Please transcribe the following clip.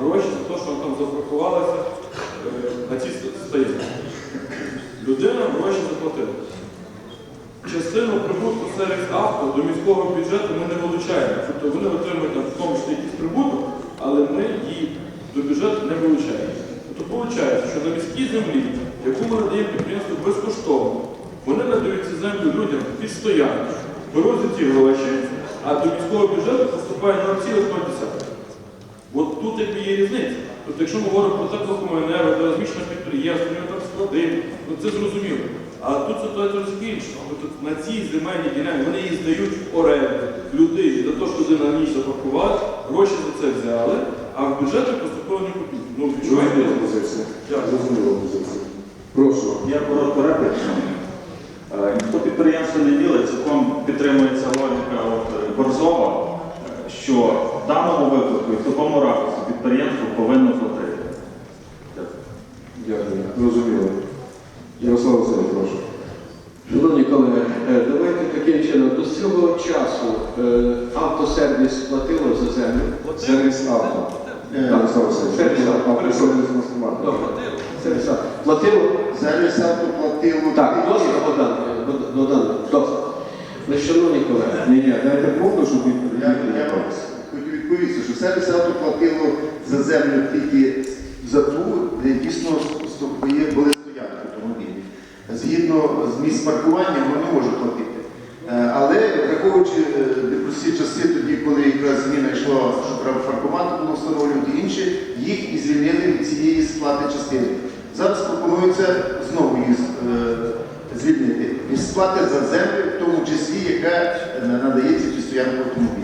гроші за те, що вони там запаркувалися е, на ці стоянки. Людина гроші заплатила. Частину прибутку сервіс авто до міського бюджету ми не вилучаємо. Тобто вони отримують там, в тому числі якийсь прибуток, але ми її до бюджету не вилучаємо. Тобто виходить, що на міській землі, яку ми надаємо підприємству безкоштовно, вони надають цю землю людям під стоянку, беруть ці гроші, а до міського бюджету поступає 0,1. От тут якби є різниця. Тобто, якщо ми говоримо про теплокомуненерго, де розміщено підприємство, у нього там склади, ну це зрозуміло. А тут ситуація інша. Тобто на цій земельній ділянці вони її здають в оренду людині за те, що людина на ній запаркувала, гроші за це взяли, а в бюджеті поступили не копійки. Ну, відчуваєте? Що в даному випадку і в такому ракурсі підприємство повинно платити. Дякую. Зрозуміло. Ярослав Васильович, прошу. Шановні колеги, е, давайте таким чином. До цього часу е, автосервіс платило за землю. Сервіс авто. Ярослав Васильович. Сервіс авто. Сервіс авто. Платило? Сервіс авто платило. Так, досить, Богдан. е, досить. Ну, шановні колеги, Ні, ні, дайте повну, щоб він відповісти, що сервіс авто платило за землю тільки за ту, де дійсно були стоянки автомобілів. Згідно з місць паркування, воно не може платити. Е, Але враховуючи е, непрості часи, тоді, коли якраз зміна йшла, що треба паркомати було встановлювати і інше, їх і звільнили від цієї сплати частини. Зараз пропонується знову їх е, звільнити від сплати за землю, в тому числі, яка надається під стоянку автомобіля.